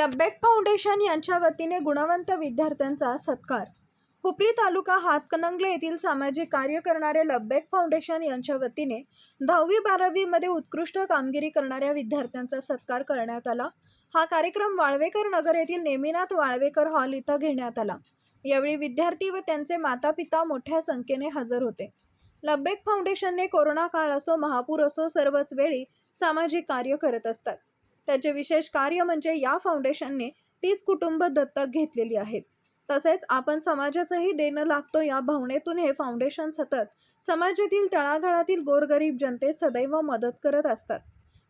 Labbaik foundation यांच्या वतीने गुणवंत विद्यार्थ्यांचा सत्कार. हुपरी तालुका हातकणंगले येथील सामाजिक कार्य करणारे लब्बेक फाउंडेशन यांच्या वतीने दहावी बारावीमध्ये उत्कृष्ट कामगिरी करणाऱ्या विद्यार्थ्यांचा सत्कार करण्यात आला. हा कार्यक्रम वाळवेकर नगर येथील नेमिनाथ वाळवेकर हॉल इथं घेण्यात आला. यावेळी विद्यार्थी व त्यांचे माता पिता मोठ्या संख्येने हजर होते. लब्बेक फाउंडेशनने कोरोना काळ असो महापूर असो सर्वच वेळी सामाजिक कार्य करत असतात. त्याचे विशेष कार्य म्हणजे या फाउंडेशनने तीस कुटुंब दत्तक घेतलेली आहेत. तसेच आपण समाजाचंही देणं लागतो या भावनेतून हे फाउंडेशन सतत समाजातील तळागाळातील गोरगरीब जनतेस सदैव मदत करत असतात.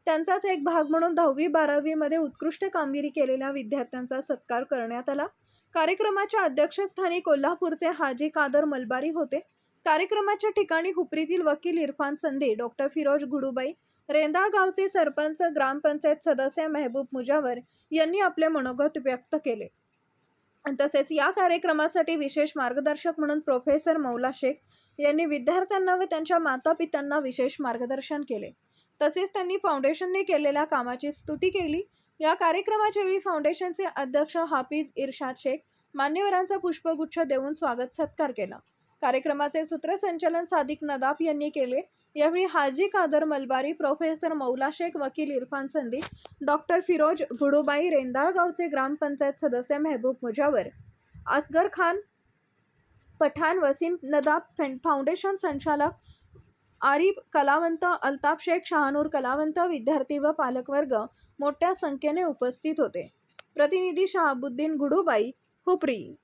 त्यांचाच एक भाग म्हणून दहावी बारावीमध्ये उत्कृष्ट कामगिरी केलेल्या विद्यार्थ्यांचा सत्कार करण्यात आला. कार्यक्रमाच्या अध्यक्षस्थानी कोल्हापूरचे हाजी कादर मलबारी होते. कार्यक्रमाच्या ठिकाणी हुपरीतील वकील इरफान संधी डॉक्टर फिरोज गुडुबाई रेंदाळ गावचे सरपंच ग्रामपंचायत सदस्य मेहबूब मुजावर यांनी आपले मनोगत व्यक्त केले. तसेच या कार्यक्रमासाठी विशेष मार्गदर्शक म्हणून प्रोफेसर मौला शेख यांनी विद्यार्थ्यांना व त्यांच्या माता पित्यांना विशेष मार्गदर्शन केले. तसेच त्यांनी फाउंडेशनने केलेल्या कामाची स्तुती केली. या कार्यक्रमाच्या वेळी फाउंडेशनचे अध्यक्ष हाफिज इरशाद शेख मान्यवरांचा पुष्पगुच्छ देऊन स्वागत सत्कार केला. कार्यक्रमाचे सूत्रसंचलन सादिक नदाफ यांनी केले. यावेळी हाजी कादर मलबारी प्रोफेसर मौला शेख वकील इरफान संदी डॉक्टर फिरोज गुडुबाई रेंदाळगावचे ग्रामपंचायत सदस्य मेहबूब मुजावर असगर खान पठाण वसीम नदाब फाउंडेशन संचालक आरिफ कलावंत अल्ताफ शेख शहानूर कलावंत विद्यार्थी व पालकवर्ग मोठ्या संख्येने उपस्थित होते. प्रतिनिधी शहाबुद्दीन गुडूबाई हुपरी.